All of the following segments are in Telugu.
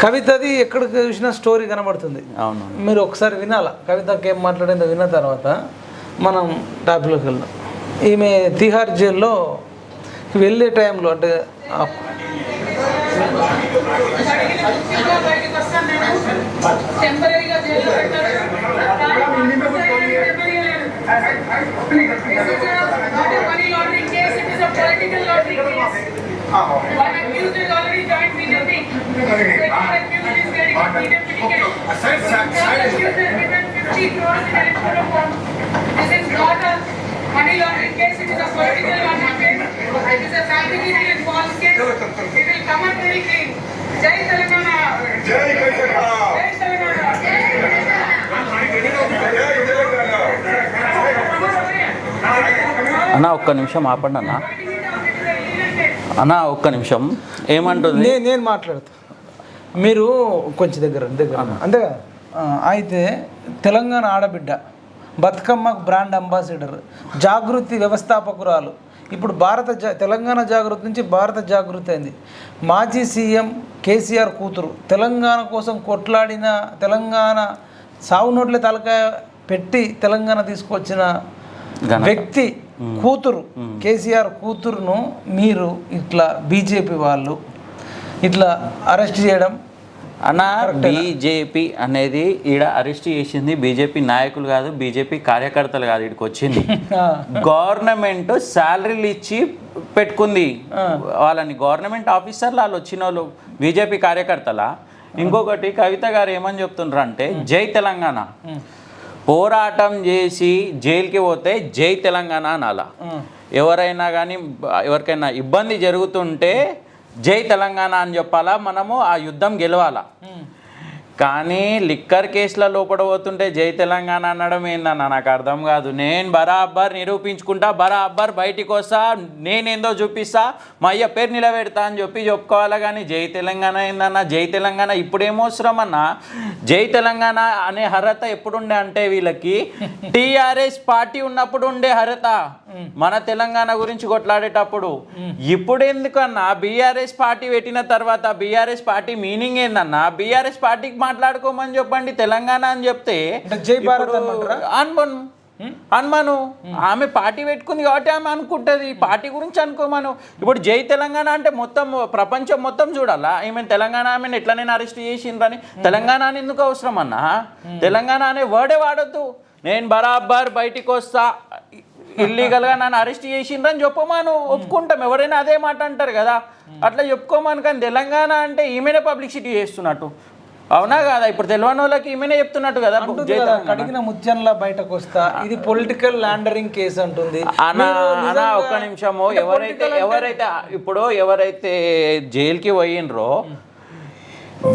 కవితది ఎక్కడ చూసినా స్టోరీ కనబడుతుంది. అవును. మీరు ఒకసారి వినాలా? కవితకి ఏం మాట్లాడిందో విన్న తర్వాత మనం టాపిక్లోకి వెళ్దాం. ఈమె తిహార్ జైల్లో వెళ్ళే టైంలో అంటే ఆ అన్నా ఒక్క నిమిషం ఆపండి అన్న. అన్నా ఒక్క నిమిషం. ఏమంటుంది? నేను మాట్లాడతాను మీరు కొంచెం దగ్గర దగ్గర అంతే అయితే తెలంగాణ ఆడబిడ్డ బతుకమ్మకు బ్రాండ్ అంబాసిడర్ జాగృతి వ్యవస్థాపకురాలు. ఇప్పుడు భారత జా తెలంగాణ జాగృతి నుంచి భారత జాగృతి అయింది. మాజీ సీఎం కేసీఆర్ కూతురు తెలంగాణ కోసం కొట్లాడిన తెలంగాణ సావు నోట్ల తలకాయ పెట్టి తెలంగాణ తీసుకొచ్చిన. వ్యక్తి కూతురు కేసీఆర్ కూతురును మీరు ఇట్లా బీజేపీ వాళ్ళు ఇట్లా అరెస్ట్ చేయడం అన్న బీజేపీ అనేది ఈడ అరెస్ట్ చేసింది. బీజేపీ నాయకులు కాదు బీజేపీ కార్యకర్తలు కాదు ఇక్కడికి వచ్చింది. గవర్నమెంట్ శాలరీలు ఇచ్చి పెట్టుకుంది. వాళ్ళని గవర్నమెంట్ ఆఫీసర్లు వాళ్ళు వచ్చిన వాళ్ళు బీజేపీ కార్యకర్తల? ఇంకొకటి కవిత గారు ఏమని చెప్తుండ్రు అంటే జై తెలంగాణ. పోరాటం చేసి జైలుకి పోతే జై తెలంగాణ అనాల. ఎవరైనా కానీ ఎవరికైనా ఇబ్బంది జరుగుతుంటే జై తెలంగాణ అని చెప్పాలా మనము ఆ యుద్ధం గెలవాలా? కానీ లిక్కర్ కేసుల లోపల పోతుంటే జై తెలంగాణ అనడం ఏందన్న? నాకు అర్థం కాదు. నేను బరాబర్ నిరూపించుకుంటా బరాబర్ బయటికి వస్తా నేనేందో చూపిస్తా మా అయ్య పేరు నిలబెడతా అని చెప్పి చెప్పుకోవాలి కానీ జై తెలంగాణ ఏందన్న? జై తెలంగాణ ఇప్పుడేమో అవసరం అన్న జై తెలంగాణ అనే అర్హత ఎప్పుడుండే అంటే వీళ్ళకి? టీఆర్ఎస్ పార్టీ ఉన్నప్పుడు ఉండే అర్హత. మన తెలంగాణ గురించి కొట్లాడేటప్పుడు. ఇప్పుడు ఎందుకన్నా బీఆర్ఎస్ పార్టీ పెట్టిన తర్వాత బీఆర్ఎస్ పార్టీ మీనింగ్ ఏందన్నా? బీఆర్ఎస్ పార్టీకి మాట్లాడుకోమని చెప్పండి తెలంగాణ అని చెప్తే జై భారత్ అనుమాను ఆమె పార్టీ పెట్టుకుంది కాబట్టి ఆమె అనుకుంటుంది పార్టీ గురించి అనుకోమను. ఇప్పుడు జై తెలంగాణ అంటే మొత్తం ప్రపంచం మొత్తం చూడాలా? ఈమె తెలంగాణ ఆమెను ఎట్లనైనా అరెస్ట్ చేసిండ్రని? తెలంగాణ అని ఎందుకు అవసరం అన్నా? తెలంగాణ అనే వర్డే వాడొద్దు. నేను బరాబర్ బయటికి వస్తా ఇల్లీగల్గా నన్ను అరెస్ట్ చేసిండ్రని చెప్పమాను. ఒప్పుకుంటాం. ఎవరైనా అదే మాట అంటారు కదా. అట్లా చెప్పుకోమాను. కానీ తెలంగాణ అంటే ఈమెనే పబ్లిసిటీ చేస్తున్నట్టు. అవునా కదా? ఇప్పుడు తెలియని వాళ్ళకి ఈమెనే చెప్తున్నట్టు కదా. కడిగిన ముత్యంలా బయటకు వస్తా ఇది పొలిటికల్ లాండరింగ్ కేసు అంటుంది. అనా ఒక్క నిమిషము. ఎవరైతే ఎవరైతే ఇప్పుడు ఎవరైతే జైలుకి పోయినరో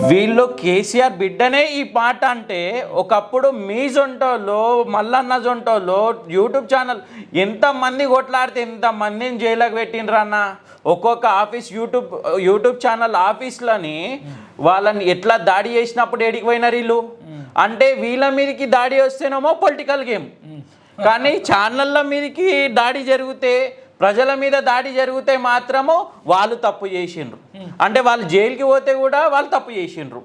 వీళ్ళు కేసీఆర్ బిడ్డనే ఈ పాట అంటే ఒకప్పుడు మీ జొంటోళ్ళు మల్లన్న జొంటోళ్ళు యూట్యూబ్ ఛానల్ ఎంతమంది కొట్లాడితే ఎంతమందిని జైలకు పెట్టిండ్రు అన్న? ఒక్కొక్క ఆఫీస్ యూట్యూబ్ యూట్యూబ్ ఛానల్ ఆఫీస్లని వాళ్ళని ఎట్లా దాడి చేసినప్పుడు ఏడికి పోయినారు వీళ్ళు? అంటే వీళ్ళ మీదకి దాడి వస్తేనేమో పొలిటికల్ గేమ్. కానీ ఛానళ్ళ మీదకి దాడి జరిగితే ప్రజల మీద దాడి జరిగితే మాత్రము వాళ్ళు తప్పు చేసిండ్రు. అంటే వాళ్ళు జైలుకి పోతే కూడా వాళ్ళు తప్పు చేసిండ్రు.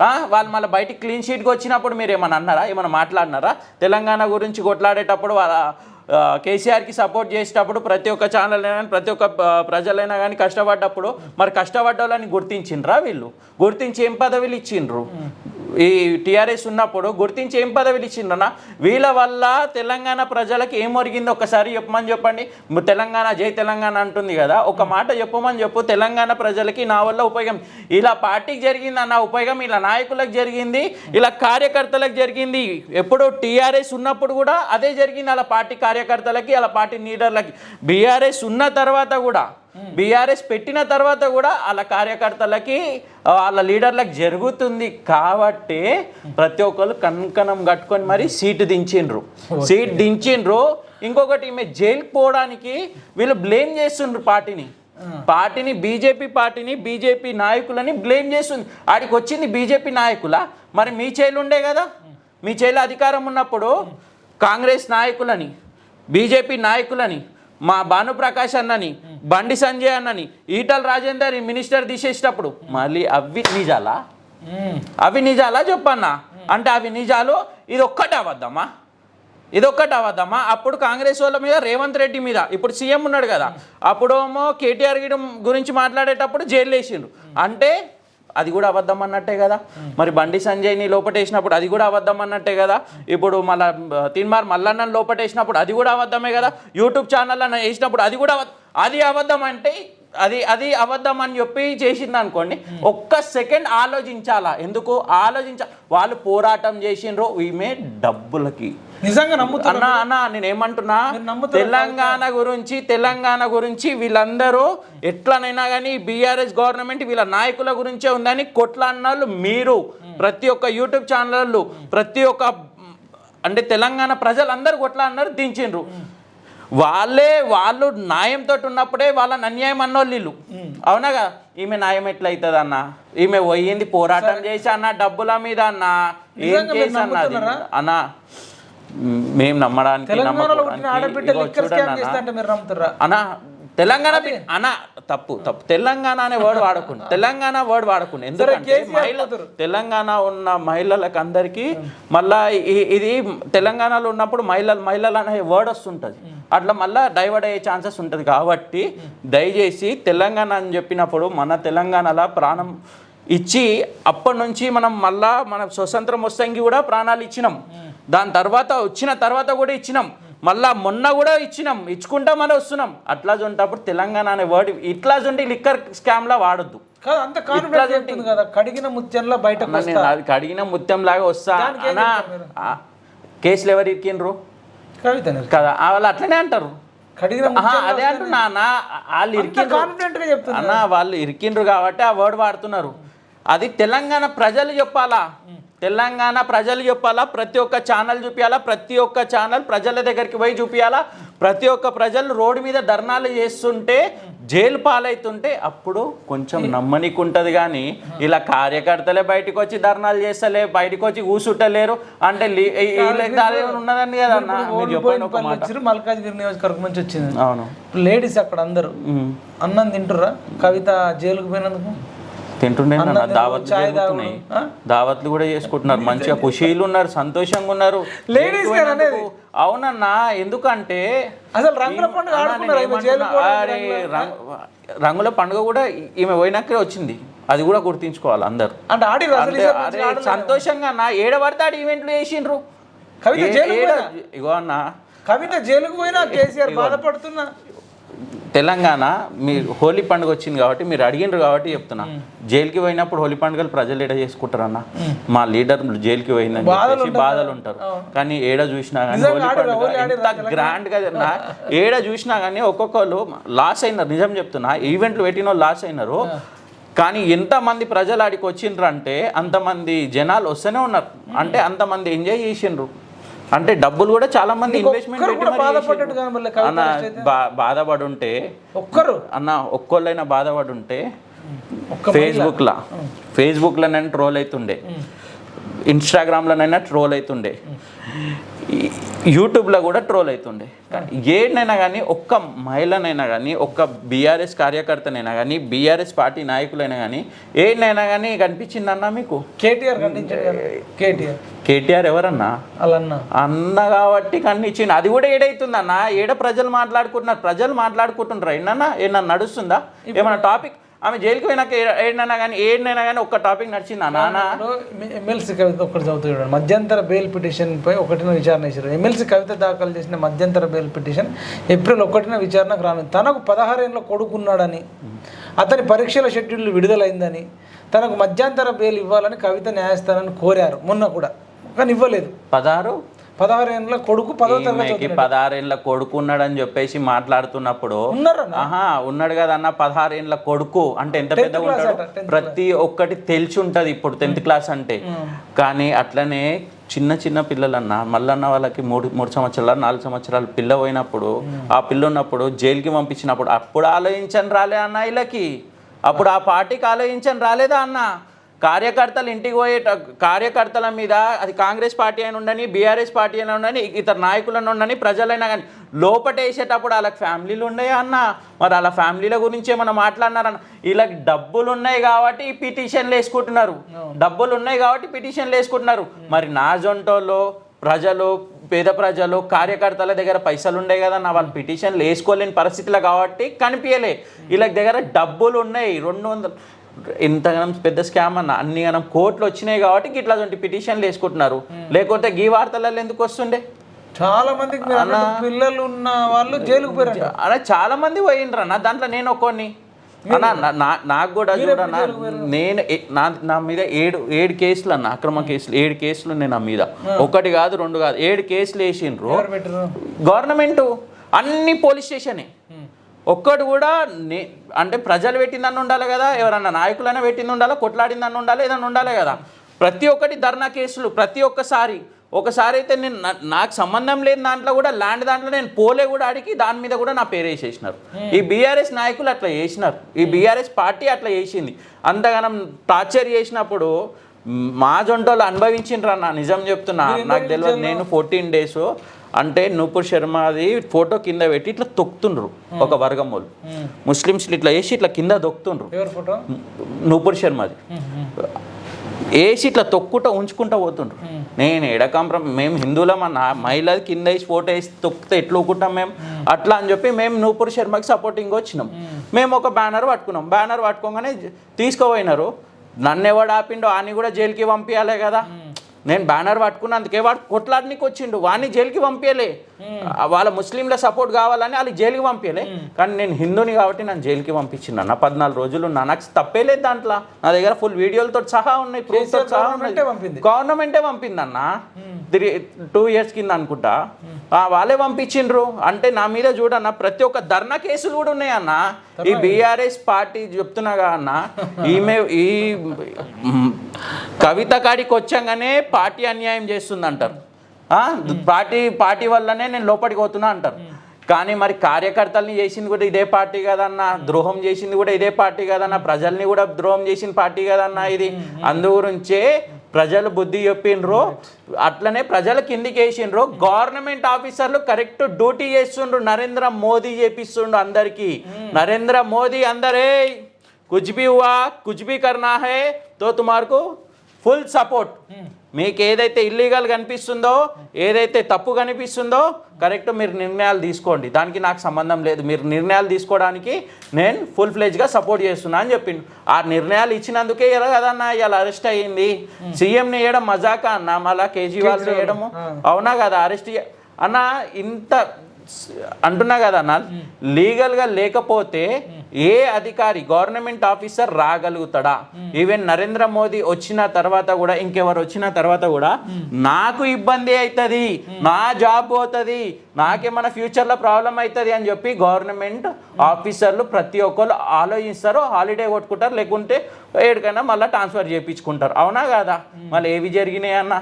ఆ, వాళ్ళు మళ్ళీ బయటికి క్లీన్ షీట్కి వచ్చినప్పుడు మీరు ఏమైనా అన్నారా? ఏమైనా మాట్లాడినారా? తెలంగాణ గురించి కొట్లాడేటప్పుడు వాళ్ళ కేసీఆర్కి సపోర్ట్ చేసేటప్పుడు ప్రతి ఒక్క ఛానల్ అయినా కానీ ప్రతి ఒక్క ప్రజలైనా కానీ కష్టపడ్డప్పుడు మరి కష్టపడ్డ వాళ్ళని గుర్తించిండ్రా వీళ్ళు? గుర్తించి ఏం పదవులు ఇచ్చిండ్రు? ఈ టీఆర్ఎస్ ఉన్నప్పుడు గుర్తించి ఏం పదవులు ఇచ్చిందన్న వీళ్ళ వల్ల తెలంగాణ ప్రజలకు ఏం ఒరిగిందో ఒకసారి చెప్పమని చెప్పండి. తెలంగాణ జై తెలంగాణ అంటుంది కదా ఒక మాట చెప్పమని చెప్పు. తెలంగాణ ప్రజలకి నా వల్ల ఉపయోగం. ఇలా పార్టీకి జరిగింది అన్న ఉపయోగం ఇలా నాయకులకు జరిగింది ఇలా కార్యకర్తలకు జరిగింది. ఎప్పుడు టీఆర్ఎస్ ఉన్నప్పుడు కూడా అదే జరిగింది అలా పార్టీ కార్యకర్తలకి అలా పార్టీ లీడర్లకి. బీఆర్ఎస్ ఉన్న తర్వాత కూడా బీఆర్ఎస్ పెట్టిన తర్వాత కూడా వాళ్ళ కార్యకర్తలకి వాళ్ళ లీడర్లకు జరుగుతుంది కాబట్టి ప్రతి ఒక్కరు కన్కనం కట్టుకొని మరి సీటు దించిండ్రు. సీట్ దించిండ్రు. ఇంకొకటి ఈమె జైలుకి పోవడానికి వీళ్ళు బ్లేమ్ చేస్తుండ్రు పార్టీని. పార్టీని బీజేపీ పార్టీని బీజేపీ నాయకులని బ్లేమ్ చేస్తుంది. ఆడికి వచ్చింది బీజేపీ నాయకుల? మరి మీ చేలు ఉండే కదా? మీ చేలో అధికారం ఉన్నప్పుడు కాంగ్రెస్ నాయకులని బీజేపీ నాయకులని మా భానుప్రకాష్ అన్నని బండి సంజయ్ అన్నని ఈటల రాజేందర్ ఈ మినిస్టర్ తీసేసేటప్పుడు మళ్ళీ అవి నిజాలా? అవి నిజాలా చెప్పన్నా? అంటే అవి నిజాలు? ఇది ఒక్కటే అబద్ధమా? ఇది ఒక్కటి అబద్ధమా? అప్పుడు కాంగ్రెస్ వాళ్ళ మీద రేవంత్ రెడ్డి మీద ఇప్పుడు సీఎం ఉన్నాడు కదా అప్పుడేమో కేటీఆర్ గురించి మాట్లాడేటప్పుడు జైలు వేసిండ్రు. అంటే అది కూడా అబద్ధం అన్నట్టే కదా? మరి బండి సంజయ్ని లోపటేసినప్పుడు అది కూడా అబద్ధం అన్నట్టే కదా? ఇప్పుడు మళ్ళా తిన్మార్ మల్లన్నను లోపటేసినప్పుడు అది కూడా అబద్ధమే కదా? యూట్యూబ్ ఛానల్ అన్న వేసినప్పుడు అది కూడా అది అబద్ధం అంటే అది అది అబద్ధం అని చెప్పి చేసింది అనుకోండి ఒక్క సెకండ్ ఆలోచించాలా? ఎందుకు? ఆలోచించ వాళ్ళు పోరాటం చేసిండ్రు ఈమె డబ్బులకి. నిజంగా నమ్ముతున్నా అన్న అన్న నేను ఏమంటున్నా మీరు నమ్ముతారా? తెలంగాణ గురించి తెలంగాణ గురించి వీళ్ళందరూ ఎట్లనైనా కానీ బీఆర్ఎస్ గవర్నమెంట్ వీళ్ళ నాయకుల గురించే ఉందని కొట్లాడినాళ్ళు మీరు. ప్రతి ఒక్క యూట్యూబ్ ఛానళ్ళు ప్రతి ఒక్క అంటే తెలంగాణ ప్రజలందరూ కొట్లాడినారు దించిండ్రు. వాళ్ళే వాళ్ళు న్యాయంతో ఉన్నప్పుడే వాళ్ళని అన్యాయం అన్నోళ్ళు వీళ్ళు. అవునా కదా ఈమె న్యాయం ఎట్లయితుంది అన్న ఈమె పోయింది పోరాటం చేసి అన్న డబ్బుల మీద అన్న? ఏం చేసి అన్న? అన్న మేము నమ్మడానికి అన్న. తెలంగాణ అన్న తప్పు తప్పు. తెలంగాణ అనే వర్డ్ వాడకుండా తెలంగాణ వర్డ్ వాడకుండా. ఎందుకంటే మహిళ. తెలంగాణ ఉన్న మహిళలకు అందరికీ మళ్ళా ఇది తెలంగాణలో ఉన్నప్పుడు మహిళలు మహిళలు అనే వర్డ్ వస్తుంటుంది. అట్లా మళ్ళా డైవర్ట్ అయ్యే ఛాన్సెస్ ఉంటుంది. కాబట్టి దయచేసి తెలంగాణ అని చెప్పినప్పుడు మన తెలంగాణలో ప్రాణం ఇచ్చి అప్పటి నుంచి మనం మళ్ళా మన స్వతంత్రం వస్తానికి కూడా ప్రాణాలు ఇచ్చినాం. దాని తర్వాత వచ్చిన తర్వాత కూడా ఇచ్చినాం. మళ్ళా మొన్న కూడా ఇచ్చినాం. ఇచ్చుకుంటా మనం వస్తున్నాం. అట్లా చూంటప్పుడు తెలంగాణ అనే వర్డ్ ఇట్లా చూంటి లిక్కర్ స్కామ్లా వాడొద్దు. కాదు అంత కదా. కడిగిన ముత్యంలో అది కడిగిన ముత్యం లాగా వస్తా కేసులు ఎవరు ఇరికిండ్రు? కవిత కదా వాళ్ళు అట్లనే అంటారు. అదే అంటున్నా అన్న వాళ్ళు ఇరికిండ్రు. అన్న వాళ్ళు ఇరికిండ్రు కాబట్టి ఆ వర్డ్ వాడుతున్నారు. అది తెలంగాణ ప్రజలు చెప్పాలా? తెలంగాణ ప్రజలు చెప్పాలా? ప్రతి ఒక్క ఛానల్ చూపించాలా ప్రతి ఒక్క ఛానల్ ప్రజల దగ్గరికి పోయి చూపించాలా ప్రతి ఒక్క ప్రజలు రోడ్డు మీద ధర్నాలు చేస్తుంటే జైలు పాలవుతుంటే అప్పుడు కొంచెం నమ్మనికి ఉంటుంది కానీ ఇలా కార్యకర్తలే బయటకు వచ్చి ధర్నాలు చేస్తలే బయటకు వచ్చి కూసుంటలేరు అంటే ఉన్నదండి కదా మల్కాజ్గిరి నియోజకవర్గం నుంచి వచ్చింది. అవును. లేడీస్ అక్కడ అందరూ. అన్నం తింటుర్రా? కవిత జైలుకు పోయినందుకు? తింటుండే దావత్లు జరుగుతున్నాయి. దావత్లు కూడా చేసుకుంటున్నారు. మంచిగా ఖుషీలు ఉన్నారు సంతోషంగా ఉన్నారు. పోయినందుకు- అవునన్నా ఎందుకంటే అసలు రంగుల పండుగ రంగుల పండుగ కూడా ఈమె పోయినాకే వచ్చింది. అది కూడా గుర్తించుకోవాలి అందరు. అంటే సంతోషంగా అన్న ఏడ పడితే ఆడ ఈవెంట్లు చేసిండ్రు? ఇగో అన్న. కవిత జైలుకు పోయినా? కేసీఆర్ బాధపడుతున్నా? తెలంగాణ మీరు హోలీ పండుగ వచ్చింది కాబట్టి మీరు అడిగినారు కాబట్టి చెప్తున్నా. జైలుకి పోయినప్పుడు హోలీ పండుగలు ప్రజలు ఏడ చేసుకుంటారన్న మా లీడర్ జైలుకి పోయిందని బాధలు చెప్పేసి బాధలు ఉంటారు. కానీ ఏడ చూసినా కానీ హోలీ పండుగ ఎంత గ్రాండ్గా జరిగినా, ఏడ చూసినా కానీ ఒక్కొక్కరు లాస్ అయినారు. నిజం చెప్తున్నా ఈవెంట్లు పెట్టిన లాస్ అయినారు. కానీ ఎంతమంది ప్రజలు ఆడికి వచ్చిండ్రు అంటే అంతమంది జనాలు వస్తూనే ఉన్నారు. అంటే అంతమంది ఎంజాయ్ చేసిండ్రు. అంటే డబ్బులు కూడా చాలా మంది ఇన్వెస్ట్మెంట్ అన్న బాధపడి ఉంటే ఒక్కరు? అన్న ఒక్కోళ్ళైనా బాధపడి ఉంటే ఒక్క ఫేస్బుక్లో ఫేస్బుక్లోనైనా ట్రోల్ అవుతుండే ఇన్స్టాగ్రామ్లోనైనా ట్రోల్ అవుతుండే యూట్యూబ్లో కూడా ట్రోల్ అవుతుండే ఏడనైనా కానీ ఒక్క మహిళనైనా కానీ ఒక్క బీఆర్ఎస్ కార్యకర్తనైనా కానీ బీఆర్ఎస్ పార్టీ నాయకులైనా కానీ ఏడనైనా కానీ కనిపించిందన్నా మీకు? కేటీఆర్. కేటీఆర్. కేటీఆర్ ఎవరన్నా? వాళ్ళన్న అన్న కాబట్టి కన్నిచ్చింది అది కూడా ఏడైతుందన్న. ఏడ ప్రజలు మాట్లాడుకుంటున్నారు? ప్రజలు మాట్లాడుకుంటున్నారు? ఏంటన్నా ఏమన్నా నడుస్తుందా? ఏమన్నా టాపిక్ ఆమె జైలుకి పోయినాక ఏడనైనా కానీ ఏడనైనా కానీ ఒక్క టాపిక్ నడిచిందా నాన్న ఎమ్మెల్సీ కవిత ఒకటి చదువుతూ చూడండి మధ్యంతర బెయిల్ పిటిషన్ పై ఒకటిన విచారణ చేశారు. ఎమ్మెల్సీ కవిత దాఖలు చేసిన మధ్యంతర బెయిల్ పిటిషన్ ఏప్రిల్ ఒకటిన విచారణకు రానుంది. తనకు పదహారేళ్ళ కొడుకున్నాడని అతని పరీక్షల షెడ్యూల్ విడుదలైందని తనకు మధ్యంతర బెయిల్ ఇవ్వాలని కవిత న్యాయస్థానాన్ని కోరారు. మొన్న కూడా. కానీ ఇవ్వలేదు. పదహారు? పదహారేళ్ళ కొడుకు పదో తరగతి పదహారేళ్ళ కొడుకు ఉన్నాడని చెప్పేసి మాట్లాడుతున్నప్పుడు ఆహా ఉన్నాడు కదా అన్న పదహారేళ్ళ కొడుకు అంటే ఎంత class ఉంటాడు ప్రతి ఒక్కటి తెలిసి ఉంటది ఇప్పుడు టెన్త్ క్లాస్ అంటే. కానీ అట్లనే చిన్న చిన్న పిల్లలన్న మల్లన్న వాళ్ళకి మూడు మూడు సంవత్సరాలు నాలుగు సంవత్సరాలు పిల్ల పోయినప్పుడు ఆ పిల్ల ఉన్నప్పుడు జైలుకి పంపించినప్పుడు అప్పుడు ఆలోచించని రాలే అన్న వీళ్ళకి అప్పుడు ఆ పార్టీకి ఆలోచించని రాలేదా అన్న? కార్యకర్తలు ఇంటికి పోయే కార్యకర్తల మీద అది కాంగ్రెస్ పార్టీ అయినా ఉండని బీఆర్ఎస్ పార్టీ అయినా ఉండని ఇతర నాయకులను ఉండని ప్రజలైనా కానీ లోపటేసేటప్పుడు వాళ్ళకి ఫ్యామిలీలు ఉన్నాయా అన్న? మరి వాళ్ళ ఫ్యామిలీల గురించి ఏమన్నా మాట్లాడినారన్న వీళ్ళకి డబ్బులు ఉన్నాయి కాబట్టి పిటిషన్లు వేసుకుంటున్నారు. డబ్బులు ఉన్నాయి కాబట్టి పిటిషన్లు వేసుకుంటున్నారు. మరి నా జొంటోలో ప్రజలు పేద ప్రజలు కార్యకర్తల దగ్గర పైసలు ఉండే కదా నా వాళ్ళు పిటిషన్లు వేసుకోలేని పరిస్థితులు కాబట్టి కనిపించలే వీళ్ళకి దగ్గర డబ్బులు ఉన్నాయి రెండు వందలు ఇంతగానం పెద్ద స్కామ్ అన్న. అన్ని గనం కోట్లు వచ్చినాయి కాబట్టి ఇట్లా పిటిషన్లు వేసుకుంటున్నారు. లేకపోతే గీ వార్తలలో ఎందుకు వస్తుండే? చాలా అన్నట్టు పిల్లలు ఉన్న వాళ్ళు జైలుకు పోయారంట. అలా చాలా మంది పోయిండ్రు అన్న. దాంట్లో నేను ఒక్కొని నాకు కూడా చూడన్న నేను నా మీద ఏడు ఏడు కేసులు అన్న. అక్రమ కేసులు ఏడు కేసులు ఉన్నాయి నా మీద. ఒకటి కాదు రెండు కాదు. ఏడు కేసులు వేసిండ్రు. గవర్నమెంట్. అన్ని పోలీస్ స్టేషనే. ఒక్కడు కూడా నే అంటే ప్రజలు పెట్టిందని ఉండాలి కదా ఎవరన్నా నాయకులైనా పెట్టింది ఉండాలా కొట్లాడిందని ఉండాలి ఏదన్నా ఉండాలి కదా. ప్రతి ఒక్కటి ధర్నా కేసులు ప్రతి ఒక్కసారి. ఒకసారి అయితే నేను నా- నాకు సంబంధం లేని దాంట్లో కూడా ల్యాండ్ దాంట్లో నేను పోలే కూడా అడిగి దాని మీద కూడా నా పేరు వేసేసినారు. ఈ బీఆర్ఎస్ నాయకులు అట్లా చేసినారు ఈ బీఆర్ఎస్ పార్టీ అట్లా చేసింది అంతగానం టార్చర్ చేసినప్పుడు మ్, జొంటోళ్ళు అనుభవించిండ్రు అన్న నిజం చెప్తున్నా. నాకు తెలియదు నేను ఫోర్టీన్ డేస్ అంటే నూపూర్ శర్మది ఫోటో కింద పెట్టి ఇట్లా తొక్కుతుండ్రు ఒక వర్గం వాళ్ళు ముస్లిమ్స్ ఇట్లా వేసి ఇట్లా కింద ఫోటో? నూపూర్ శర్మది. వేసి ఇట్లా తొక్కుట ఉంచుకుంటా పోతుండ్రు. నేను ఎడకంప్రం మేము హిందువులం అన్న మహిళది కింద వేసి ఫోటో వేసి తొక్కితే ఎట్లా ఊకుంటాం మేము? అట్లా అని చెప్పి మేము నూపూర్ శర్మకి సపోర్టింగ్ వచ్చినాం. మేము ఒక బ్యానర్ పట్టుకున్నాం. బ్యానర్ పట్టుకోగానే తీసుకుపోయినారు. నన్ను ఎవడు ఆపిండో అని కూడా జైలుకి పంపించాలే కదా. నేను బ్యానర్ పట్టుకున్నందుకే వాడు కొట్లాడనికి వచ్చిండు. వాడిని జైలుకి పంపించలే వాళ్ళ ముస్లింల సపోర్ట్ కావాలని వాళ్ళు జైలుకి పంపించలే కానీ నేను హిందూని కాబట్టి నన్ను జైలుకి పంపించిన నా పద్నాలుగు రోజులు ఉన్నా. నాకు తప్పే లేదు దాంట్లో. నా దగ్గర ఫుల్ వీడియోలతో సహా ఉన్నాయి ప్రూఫ్తో సహా ఉన్నాయి. గవర్నమెంటే పంపింది. అన్న త్రీ టూ ఇయర్స్ కింద అనుకుంటా. వాళ్ళే పంపించిండ్రు. అంటే నా మీద చూడన్న ప్రతి ఒక్క ధర్నా కేసులు కూడా ఉన్నాయి అన్న ఈ బీఆర్ఎస్ పార్టీ చెప్తున్నాగా అన్న. ఈమె ఈ కవిత కాడికి వచ్చాగానే పార్టీ అన్యాయం చేస్తుంది అంటారు పార్టీ పార్టీ వల్లనే నేను లోపలికి పోతున్నా అంటారు. కానీ మరి కార్యకర్తల్ని చేసింది కూడా ఇదే పార్టీ కదన్న ద్రోహం చేసింది కూడా ఇదే పార్టీ కదన్న ప్రజల్ని కూడా ద్రోహం చేసిన పార్టీ కదన్న ఇది. అందు గురించే ప్రజలు బుద్ధి చెప్పిండ్రు అట్లనే ప్రజలు కిందికి వేసిండ్రు. గవర్నమెంట్ ఆఫీసర్లు కరెక్ట్ డ్యూటీ చేస్తుండ్రు. నరేంద్ర మోదీ చేపిస్తుండ్రు అందరికీ. నరేంద్ర మోదీ అందరే కుజ్బీ హువా కుజ్బీ కర్నా హే తో తుమార్కు ఫుల్ సపోర్ట్. మీకు ఏదైతే ఇల్లీగల్ కనిపిస్తుందో ఏదైతే తప్పు కనిపిస్తుందో కరెక్ట్ మీరు నిర్ణయాలు తీసుకోండి. దానికి నాకు సంబంధం లేదు. మీరు నిర్ణయాలు తీసుకోవడానికి నేను ఫుల్ ఫ్లెజ్గా సపోర్ట్ చేస్తున్నా అని చెప్పిండు. ఆ నిర్ణయాలు ఇచ్చినందుకే ఇలా కదన్నా ఇలా అరెస్ట్ అయ్యింది. సీఎంని వేయడం మజాకా అన్న? మళ్ళా కేజ్రీవాల్. వేయడము అవునా కదా? అరెస్ట్ అన్న ఇంత అంటున్నా కదా అన్న లీగల్గా లేకపోతే ఏ అధికారి గవర్నమెంట్ ఆఫీసర్ రాగలుగుతాడా? ఈవెన్ నరేంద్ర మోదీ వచ్చిన తర్వాత కూడా ఇంకెవరు వచ్చిన తర్వాత కూడా నాకు ఇబ్బంది అవుతుంది నా జాబ్ పోతుంది నాకేమైనా ఫ్యూచర్లో ప్రాబ్లం అవుతుంది అని చెప్పి గవర్నమెంట్ ఆఫీసర్లు ప్రతి ఒక్కరు ఆలోచిస్తారు హాలిడే కొట్టుకుంటారు లేకుంటే ఏడికైనా మళ్ళీ ట్రాన్స్ఫర్ చేయించుకుంటారు. అవునా కదా? మళ్ళీ ఏవి జరిగినాయి అన్న?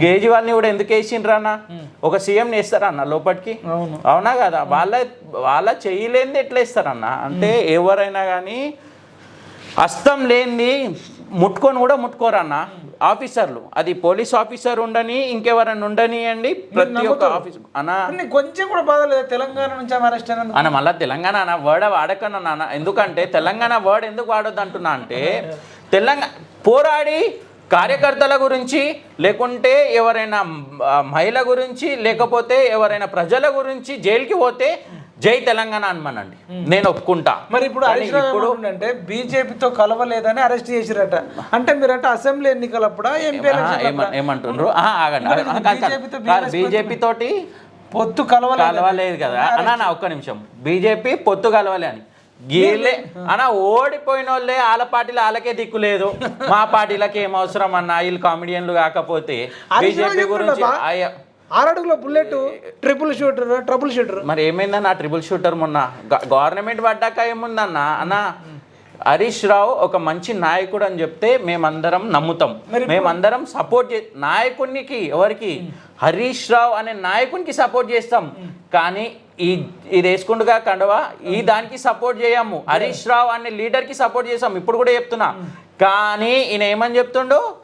కేజ్రీవాల్ని కూడా ఎందుకు వేసిండ్రు అన్న? ఒక సీఎంని వేస్తారా అన్న లోపలికి. అవును. కదా? వాళ్ళ వాళ్ళ చేయలేనిది ఎట్లా ఇస్తారన్న అంటే ఎవరైనా కానీ హస్తం లేనిది ముట్టుకొని కూడా ముట్టుకోరన్న ఆఫీసర్లు. అది పోలీస్ ఆఫీసర్ ఉండని ఇంకెవరైనా ఉండనియండి ప్రతి ఒక్క. ఆఫీస్ అన్న. కొంచెం కూడా బాధ లేదు. తెలంగాణ నుంచి అరెస్ట్ అన్న మళ్ళీ తెలంగాణ అన్న వర్డ్ వాడకన్నా నాన్న. ఎందుకంటే తెలంగాణ వర్డ్ ఎందుకు వాడొద్దు అంటున్నా అంటే తెలంగాణ పోరాడి కార్యకర్తల గురించి లేకుంటే ఎవరైనా మహిళ గురించి లేకపోతే ఎవరైనా ప్రజల గురించి జైలుకి పోతే జై తెలంగాణ అనమనండి. నేను ఒప్పుకుంటా. మరి ఇప్పుడు రావు అంటే బీజేపీతో కలవలేదని అరెస్ట్ చేసిరట. అంటే మీరంటే అసెంబ్లీ ఎన్నికలప్పుడా ఎంపీ ఆ, ఏమ- ఏమంటుండ్రు ఆ, ఆగండి బీజేపీ తోటి పొత్తు కలవలేదు కలవలేదు కదా. అన్న ఒక్క నిమిషం. బీజేపీ పొత్తు కలవలే అని. గీలే. అన్న ఓడిపోయిన వాళ్ళే వాళ్ళ పార్టీలో వాళ్ళకే దిక్కు లేదు. మా పార్టీలకి ఏం అవసరం అన్న వీళ్ళు కామెడియన్లు కాకపోతే బీజేపీ గురించి ఆరడుగుల bullet triple shooter trouble shooter మరి ఏమైందన్న ట్రిపుల్ షూటర్ మొన్న? గవర్నమెంట్ పడ్డాక ఏముందన్న? అన్న హరీష్ రావు ఒక మంచి నాయకుడు అని చెప్తే మేమందరం నమ్ముతాం. మేమందరం సపోర్ట్ చే నాయకునికి ఎవరికి? హరీష్ రావు అనే నాయకునికి సపోర్ట్ చేస్తాం. కానీ ఈ ఇది వేసుకుంటుగా కండవా? ఈ దానికి సపోర్ట్ చేయము. హరీష్ రావు అనే లీడర్కి సపోర్ట్ చేస్తాం. ఇప్పుడు కూడా చెప్తున్నా. కానీ ఈయన ఏమని చెప్తుండు?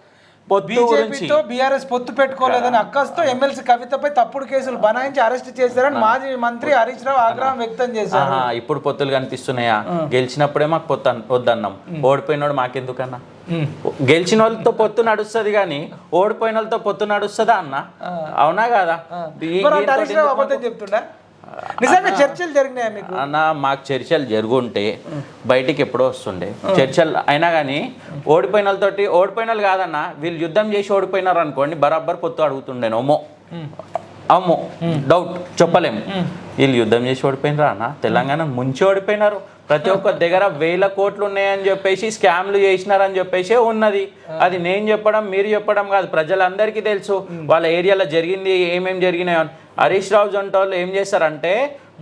పొత్తు గురించి. బీజేపీతో బీఆర్ఎస్ పొత్తు పెట్టుకోలేదని అక్కస్తో ఎమ్మెల్సీ కవితపై తప్పుడు కేసులు బనాయించి అరెస్ట్ చేశారని మాజీ మంత్రి హరీష్ రావు ఆగ్రహం వ్యక్తం చేశారు. ఇప్పుడు పొత్తులు కనిపిస్తున్నాయా? గెలిచినప్పుడే మాకు పొత్తు వద్దన్నాం. ఓడిపోయినోడు మాకెందుకన్నా? గెలిచిన వాళ్ళతో పొత్తు నడుస్తుంది కానీ ఓడిపోయిన వాళ్ళతో పొత్తు నడుస్తుందా అన్న? అవునా కదా? నిజంగా చర్చలు జరిగినాయా మీకు? అన్న మాకు చర్చలు జరుగుంటే బయటికి ఎప్పుడో వస్తుండే. చర్చలు అయినా కానీ ఓడిపోయిన వాళ్ళతోటి ఓడిపోయిన వాళ్ళు కాదన్న వీళ్ళు యుద్ధం చేసి ఓడిపోయినారు అనుకోండి బరాబర్ పొత్తు అడుగుతుండే అమ్మో. అమ్మో డౌట్ చెప్పలేము వీళ్ళు యుద్ధం చేసి ఓడిపోయినారా అన్న? తెలంగాణ ముంచి ఓడిపోయినారు. ప్రతి ఒక్క దగ్గర వేల కోట్లు ఉన్నాయని చెప్పేసి స్కామ్లు చేసినారని చెప్పేసి ఉన్నది. అది నేను చెప్పడం మీరు చెప్పడం కాదు ప్రజలందరికీ తెలుసు. వాళ్ళ ఏరియాలో జరిగింది ఏమేం జరిగినాయో. హరీష్ రావు జంట వాళ్ళు ఏం చేస్తారంటే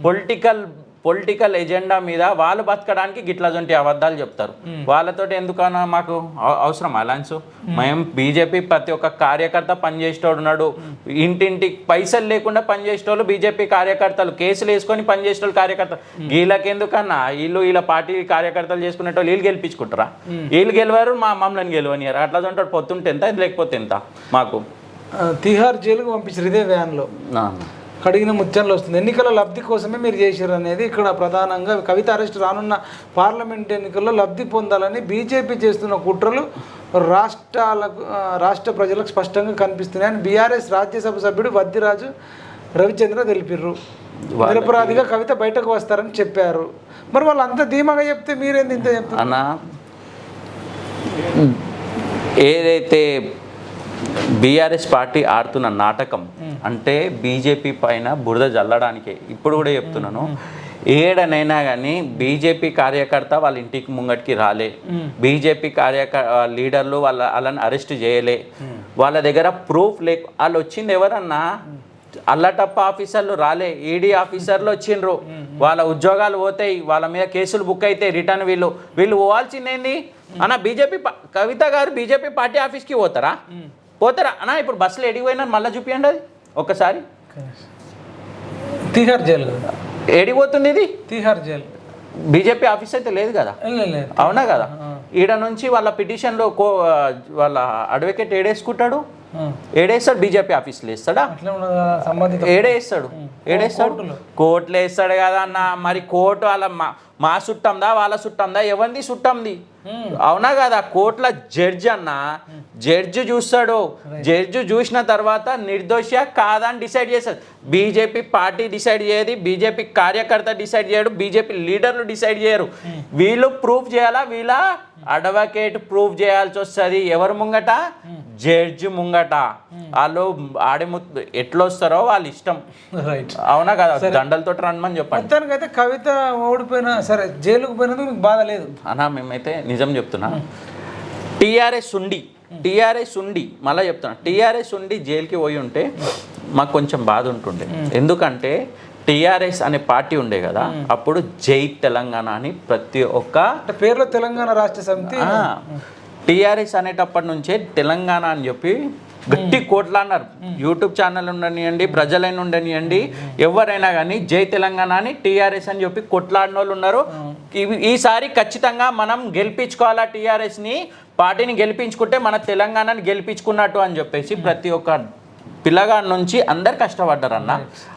పొలిటికల్ పొలిటికల్ ఎజెండా మీద వాళ్ళు బతకడానికి గిట్ల జంటి అబద్ధాలు చెప్తారు. వాళ్ళతోటి ఎందుకన్నా మాకు అవ- అవసరం అలయన్స్? మేము. బీజేపీ ప్రతి ఒక్క కార్యకర్త పనిచేసేటోడు ఉన్నాడు. ఇంటింటి పైసలు లేకుండా పనిచేసేటోళ్ళు బీజేపీ కార్యకర్తలు కేసులు వేసుకొని పనిచేసేటోళ్ళు కార్యకర్తలు. వీళ్ళకెందుకన్నా? వీళ్ళు వీళ్ళ పార్టీ కార్యకర్తలు చేసుకునేటోళ్ళు వీళ్ళు గెలిపించుకుంటారా? వీళ్ళు గెలవారు మా మమ్మల్ని గెలవనియారు అట్లా ఉంటాడు పొత్తుంటే ఎంత? లేకపోతే ఎంత? మాకు. తిహార్ జైలుకు పంపించారు ఇదే వ్యాన్లో. కడిగిన ముత్యాలు వస్తుంది. ఎన్నికల లబ్ధి కోసమే మీరు చేశారు అనేది ఇక్కడ ప్రధానంగా కవిత అరెస్ట్ రానున్న పార్లమెంట్ ఎన్నికల్లో లబ్ధి పొందాలని బీజేపీ చేస్తున్న కుట్రలు రాష్ట్రాలకు రాష్ట్ర ప్రజలకు స్పష్టంగా కనిపిస్తున్నాయని బీఆర్ఎస్ రాజ్యసభ సభ్యుడు వద్దిరాజు రవిచంద్ర తెలిపారు నిరపరాధిగా కవిత బయటకు వస్తారని చెప్పారు. మరి వాళ్ళు అంత ధీమాగా చెప్తే మీరేంది ఇంత చెప్తారు అన్న ఏదైతే బీఆర్ఎస్ పార్టీ ఆడుతున్న నాటకం అంటే బీజేపీ పైన బురద జల్లడానికే. ఇప్పుడు కూడా చెప్తున్నాను. ఏడనైనా కానీ బీజేపీ కార్యకర్త వాళ్ళ ఇంటికి ముంగటికి రాలే. బీజేపీ కార్యక లీడర్లు వాళ్ళ వాళ్ళని అరెస్ట్ చేయలే. వాళ్ళ దగ్గర ప్రూఫ్ లేక వాళ్ళు వచ్చింది ఎవరన్నా? అల్లటప్ప ఆఫీసర్లు రాలే. ఈడీ ఆఫీసర్లు వచ్చిండ్రు. వాళ్ళ ఉద్యోగాలు పోతాయి. వాళ్ళ మీద కేసులు బుక్ అయితే రిటర్న్ వీళ్ళు. వీళ్ళు పోవాల్సిందేంది? అన్న బీజేపీ కవిత గారు బీజేపీ పార్టీ ఆఫీస్కి పోతారా? పోతారా? అన్న ఇప్పుడు బస్సులో ఎడికి పోయినా మళ్ళీ చూపియండి అది. ఒక్కసారి. తిహార్ జైలు ఎడికి పోతుంది ఇది? తిహార్ జైలు. బీజేపీ ఆఫీస్ అయితే లేదు కదా. అవునా కదా? ఈడ నుంచి వాళ్ళ పిటిషన్లో కో వాళ్ళ అడ్వకేట్ ఏడేసుకుంటాడు. ఏడేస్తాడు బీజేపీ ఆఫీస్లో వేస్తాడా? ఏడేస్తాడు? ఏడేస్తాడు? కోర్టులో. కోర్టులో వేస్తాడు కదా అన్న మరి కోర్టు వాళ్ళ మా మా చుట్టందా వాళ్ళ చుట్టందా ఎవరిది చుట్టంది అవునా కదా? కోర్టుల జడ్జి అన్న జడ్జి చూస్తాడు. జడ్జి చూసిన తర్వాత నిర్దోష కాదా అని డిసైడ్ చేస్తాడు. బీజేపీ పార్టీ డిసైడ్ చేయదు బీజేపీ కార్యకర్త డిసైడ్ చేయడు బీజేపీ లీడర్లు డిసైడ్ చేయరు. వీళ్ళు ప్రూఫ్ చేయాలా? వీళ్ళ అడ్వకేట్ ప్రూఫ్ చేయాల్సి వస్తుంది. ఎవరు ముంగట? జడ్జి ముంగట. వాళ్ళు ఆడే ముత్తు ఎట్లా వస్తారో వాళ్ళ ఇష్టం. రైట్ అవునా కదా? దండలతో రమ్మని చెప్పండి. మొత్తానికి అయితే కవిత ఓడిపోయినా సరే జైలుకు పోయినందుకు మీకు బాధ లేదు. అన్నా మేమైతే నిజం చెప్తున్నా. టీఆర్ఎస్ ఉండి టీఆర్ఎస్ ఉండి మళ్ళీ చెప్తున్నా. టీఆర్ఎస్ ఉండి జైలుకి పోయి ఉంటే మాకు కొంచెం బాధ ఉంటుండే. ఎందుకంటే టీఆర్ఎస్ అనే పార్టీ ఉండే కదా అప్పుడు జై తెలంగాణ అని ప్రతి ఒక్క పేరులో తెలంగాణ రాష్ట్ర సమితి టీఆర్ఎస్ అనేటప్పటి నుంచే తెలంగాణ అని చెప్పి గట్టి కోట్లా అన్నారు యూట్యూబ్ ఛానల్ ఉండనియండి ప్రజలైన ఉండనియండి ఎవరైనా కానీ జై తెలంగాణ అని టీఆర్ఎస్ అని చెప్పి కొట్లాడిన వాళ్ళు ఉన్నారు. ఈసారి ఖచ్చితంగా మనం గెలిపించుకోవాలా టీఆర్ఎస్ని పార్టీని గెలిపించుకుంటే మన తెలంగాణని గెలిపించుకున్నట్టు అని చెప్పేసి ప్రతి ఒక్క పిల్లగాడి నుంచి అందరు కష్టపడ్డారు అన్న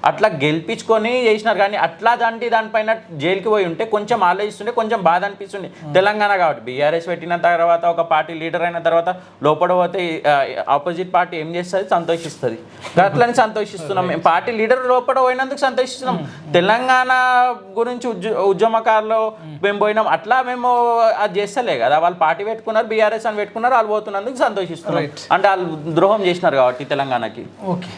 అట్లా గెలిపించుకొని చేసినారు కానీ అట్లా దాంటి దానిపైన జైలుకి పోయి ఉంటే కొంచెం ఆలోచిస్తుంటే కొంచెం బాధ అనిపిస్తుంది తెలంగాణ కాబట్టి బీఆర్ఎస్ పెట్టిన తర్వాత ఒక పార్టీ లీడర్ అయిన తర్వాత లోపల పోతే ఆపోజిట్ పార్టీ ఏం చేస్తుంది? సంతోషిస్తుంది. అట్లని సంతోషిస్తున్నాం. మేము పార్టీ లీడర్ లోపల పోయినందుకు సంతోషిస్తున్నాం. తెలంగాణ గురించి ఉద్య ఉద్యమకారులు మేము పోయినాం. అట్లా మేము అది చేస్తలే కదా. వాళ్ళు పార్టీ పెట్టుకున్నారు బీఆర్ఎస్ అని పెట్టుకున్నారు వాళ్ళు పోతున్నందుకు సంతోషిస్తున్నాం. అంటే వాళ్ళు ద్రోహం చేసినారు కాబట్టి తెలంగాణకి. ಓಕೆ